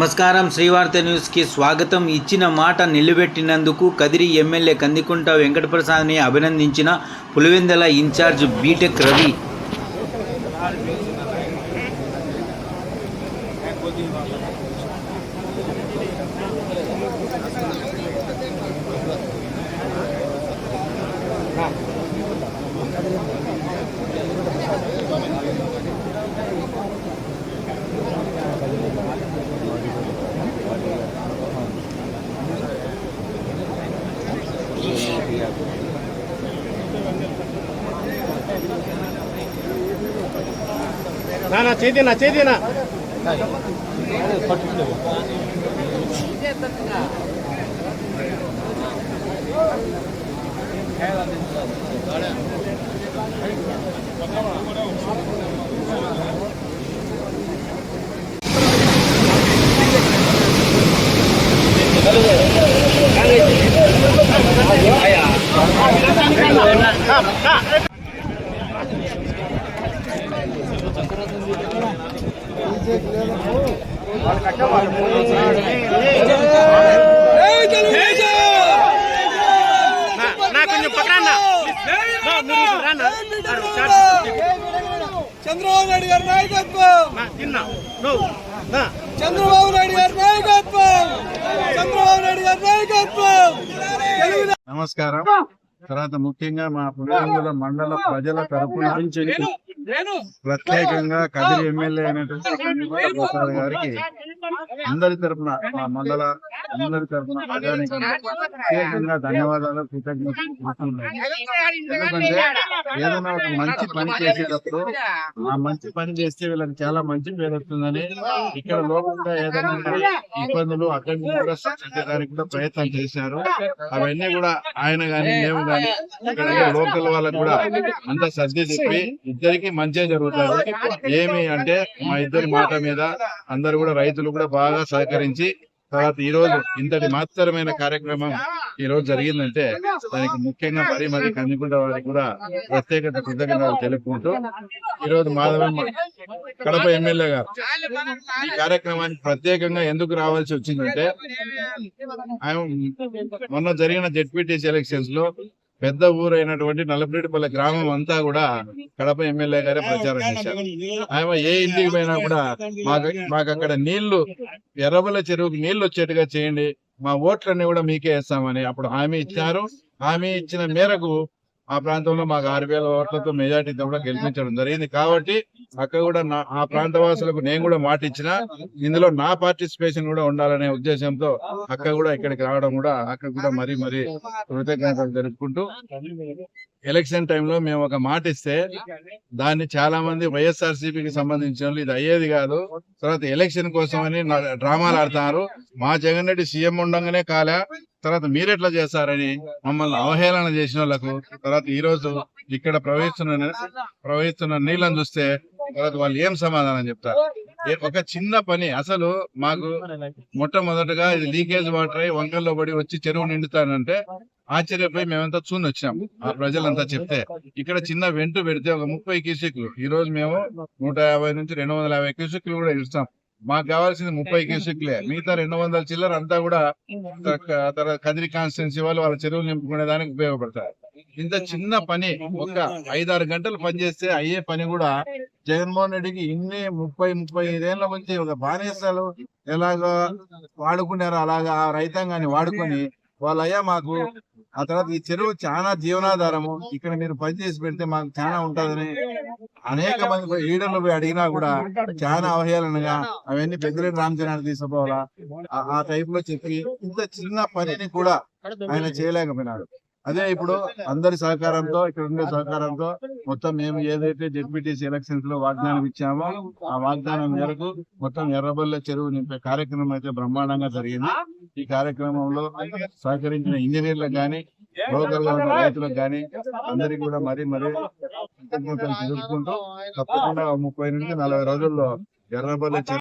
నమస్కారం. శ్రీవార్త న్యూస్కి స్వాగతం. ఇచ్చిన మాట నిలబెట్టినందుకు కదిరి ఎమ్మెల్యే కందికుంట వెంకటప్రసాద్ని అభినందించిన Pulivendula in charge B Tech Ravi. నా నా చేతినా చేతినా నా చంద్రబాబు నాయుడు గారి నాయకత్వం. తిన్నా. నువ్వు. నా. చంద్రబాబు నాయుడు గారి నాయకత్వం. చంద్రబాబు నాయుడు గారి నాయకత్వం. తెలుగుదేశం నమస్కారం. తర్వాత ముఖ్యంగా మా పులివెందుల మండల ప్రజల తరపున ప్రత్యేకంగా కదిరి ఎమ్మెల్యే అయినటువంటి ప్రసాద్ గారికి అందరి తరపున మా మండల అందరి తరపున ప్రజానికి ప్రత్యేకంగా ధన్యవాదాలు కృతజ్ఞతలు తెలుపుతున్నాను. ఎందుకంటే ఏదైనా ఒక మంచి పని చేసేటప్పుడు ఆ మంచి పని చేస్తే వీళ్ళకి చాలా మంచి పేరు వస్తుందని ఇక్కడ లోపల ఏదైనా ఇబ్బందులు అక్కడి నుంచి కూడా సృష్టించడానికి కూడా ప్రయత్నం చేశారు అవన్నీ కూడా ఆయన గాని మేము గాని ఇక్కడ లోకల్ వాళ్ళకు కూడా అంతా సర్ది చెప్పి ఇద్దరికి మంచిగా జరుగుతుంది. ఏమి అంటే మా ఇద్దరి మాట మీద అందరు కూడా రైతులు కూడా బాగా సహకరించి తర్వాత ఈ రోజు ఇంతటి మహత్తరమైన కార్యక్రమం ఈ రోజు జరిగిందంటే దానికి ముఖ్యంగా మరి మరి కందికుంట వారికి కూడా ప్రత్యేకత కృతజ్ఞతలు తెలుపుకుంటూ ఈ రోజు మాధవమ్మ కడప ఎమ్మెల్యే గారు ఈ కార్యక్రమానికి ప్రత్యేకంగా ఎందుకు రావాల్సి వచ్చిందంటే ఆయన మొన్న జరిగిన జెడ్పీటీసీ ఎలక్షన్స్లో పెద్ద ఊరు అయినటువంటి నల్లపరెడ్డిపల్లి గ్రామం అంతా కూడా కడప ఎమ్మెల్యే గారే ప్రచారం చేశారు. ఆయన ఏ ఇంటికి పోయినా కూడా మాకు మాకు అక్కడ నీళ్ళు ఎర్రబల్ల చెరువుకి నీళ్ళు వచ్చేట్టుగా చేయండి. మా ఓట్లన్నీ కూడా మీకే వేస్తామని అప్పుడు హామీ ఇచ్చారు. హామీ ఇచ్చిన మేరకు ఆ ప్రాంతంలో మాకు ఆరు వేల ఓట్లతో మెజార్టీతో కూడా గెలిపించడం జరిగింది. కాబట్టి అక్కడ కూడా నా ఆ ప్రాంత వాసులకు నేను కూడా మాట ఇచ్చిన ఇందులో నా పార్టిసిపేషన్ కూడా ఉండాలనే ఉద్దేశంతో అక్క కూడా ఇక్కడికి రావడం కూడా అక్క కూడా మరీ మరీ కృతజ్ఞతలు జరుపుకుంటూ ఎలక్షన్ టైంలో మేము ఒక మాట ఇస్తే దాన్ని చాలా మంది వైఎస్ఆర్ సిపికి సంబంధించిన వాళ్ళు ఇది అయ్యేది కాదు. తర్వాత ఎలక్షన్ కోసం అని డ్రామాలు ఆడుతున్నారు. మా జగన్ రెడ్డి సీఎం ఉండగానే కాలే. తర్వాత మీరెట్లా చేస్తారని మమ్మల్ని అవహేళన చేసిన వాళ్ళకు తర్వాత ఈ రోజు ఇక్కడ ప్రవహిస్తున్న ప్రవహిస్తున్న నీళ్ళని చూస్తే తర్వాత వాళ్ళు ఏం సమాధానం చెప్తారు? ఒక చిన్న పని అసలు మాకు మొట్టమొదటగా ఇది లీకేజ్ వాటర్ అయి వంకల్లో పడి వచ్చి చెరువు నిండుతానంటే ఆశ్చర్యపోయి మేమంతా చూని వచ్చాం ఆ ప్రజలంతా చెప్తే. ఇక్కడ చిన్న వెంటు పెడితే ఒక ముప్పై క్యూసిక్లు. ఈ రోజు మేము నూట యాభై నుంచి రెండు వందల యాభై క్యూసిక్లు కూడా ఇస్తాం. మాకు కావాల్సింది ముప్పై క్యూసిక్లే. మిగతా రెండు వందల చిల్లర అంతా కూడా తర్వాత కదిరి కాన్స్టిట్యున్సీ వాళ్ళు వాళ్ళ చెరువులు నింపుకునే దానికి ఉపయోగపడతారు ఇంత చిన్న పని ఒక ఐదారు గంటలు పని చేస్తే అయ్యే పని కూడా జగన్మోహన్ రెడ్డికి ఇన్ని ముప్పై ముప్పై ఐదేళ్ళ నుంచి ఒక బానేసాలు ఎలాగో వాడుకున్నారో అలాగా ఆ రైతాంగాన్ని వాడుకొని వాళ్ళయ్యా మాకు ఆ తర్వాత ఈ చెరువు చాలా జీవనాధారము. ఇక్కడ మీరు పని చేసి పెడితే మాకు చాలా ఉంటదని అనేక మంది లీడర్లు పోయి అడిగినా కూడా చాలా అవహేళనగా అవన్నీ పెద్దరెడ్డి రామచంద్ర తీసుకోవాలా? ఆ టైప్లో చెప్పి ఇంత చిన్న పనిని కూడా ఆయన చేయలేకపోయినాడు. అదే ఇప్పుడు అందరి సహకారంతో ఇక్కడ ఉండే సహకారంతో మొత్తం మేము ఏదైతే జెడ్పీటీసీ ఎలక్షన్స్లో వాగ్దానం ఇచ్చామో ఆ వాగ్దానం మేరకు మొత్తం ఎర్రబల్ల చెరువు నింపే కార్యక్రమం అయితే బ్రహ్మాండంగా జరిగింది. ఈ కార్యక్రమంలో సహకరించిన ఇంజనీర్లకు కానీ లోకల్గా ఉన్న రైతులకు కానీ అందరికి కూడా మరీ మరీ కృతజ్ఞతలు తెలుపుకుంటూ తప్పకుండా ముప్పై నుంచి నలభై రోజుల్లో ఎర్రబల్ల చెరువు